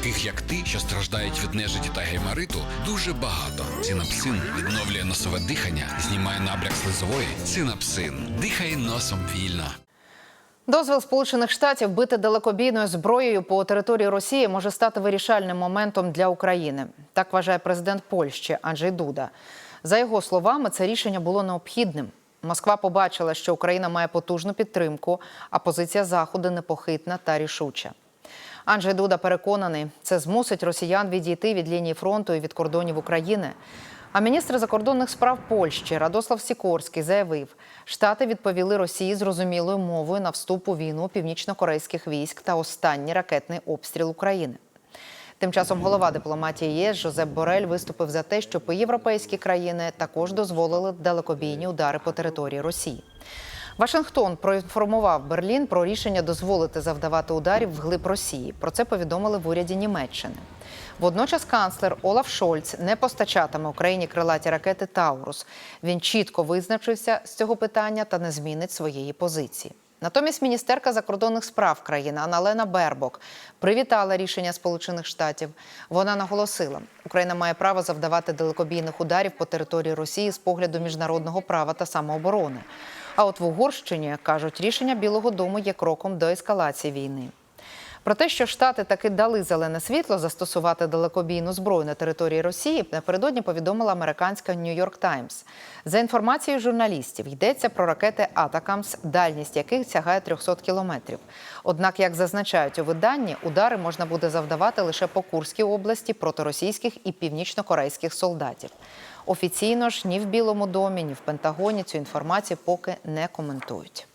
таких як ти, що страждають від нежиті та геймариту, дуже багато. Цинапсин відновлює носове дихання, знімає набряк слизової. Цинапсин. Дихай носом вільно. Дозвіл Сполучених Штатів бити далекобійною зброєю по території Росії може стати вирішальним моментом для України. Так вважає президент Польщі Анджей Дуда. За його словами, це рішення було необхідним. Москва побачила, що Україна має потужну підтримку, а позиція Заходу непохитна та рішуча. Анджей Дуда переконаний, це змусить росіян відійти від лінії фронту і від кордонів України. А міністр закордонних справ Польщі Радослав Сікорський заявив, штати відповіли Росії зрозумілою мовою на вступ у війну північно-корейських військ та останній ракетний обстріл України. Тим часом голова дипломатії ЄС Жозеп Борель виступив за те, щоб європейські країни також дозволили далекобійні удари по території Росії. Вашингтон проінформував Берлін про рішення дозволити завдавати ударів вглиб Росії. Про це повідомили в уряді Німеччини. Водночас канцлер Олаф Шольц не постачатиме Україні крилаті ракети Таурус. Він чітко визначився з цього питання та не змінить своєї позиції. Натомість міністерка закордонних справ країни Аналена Бербок привітала рішення Сполучених Штатів. Вона наголосила, Україна має право завдавати далекобійних ударів по території Росії з погляду міжнародного права та самооборони. А от в Угорщині кажуть, рішення Білого Дому є кроком до ескалації війни. Про те, що Штати таки дали зелене світло застосувати далекобійну зброю на території Росії, напередодні повідомила американська Нью-Йорк Таймс. За інформацією журналістів, йдеться про ракети Атакамс, дальність яких сягає 300 кілометрів. Однак, як зазначають у виданні, удари можна буде завдавати лише по Курській області проти російських і північно-корейських солдатів. Офіційно ж ні в Білому домі, ні в Пентагоні цю інформацію поки не коментують.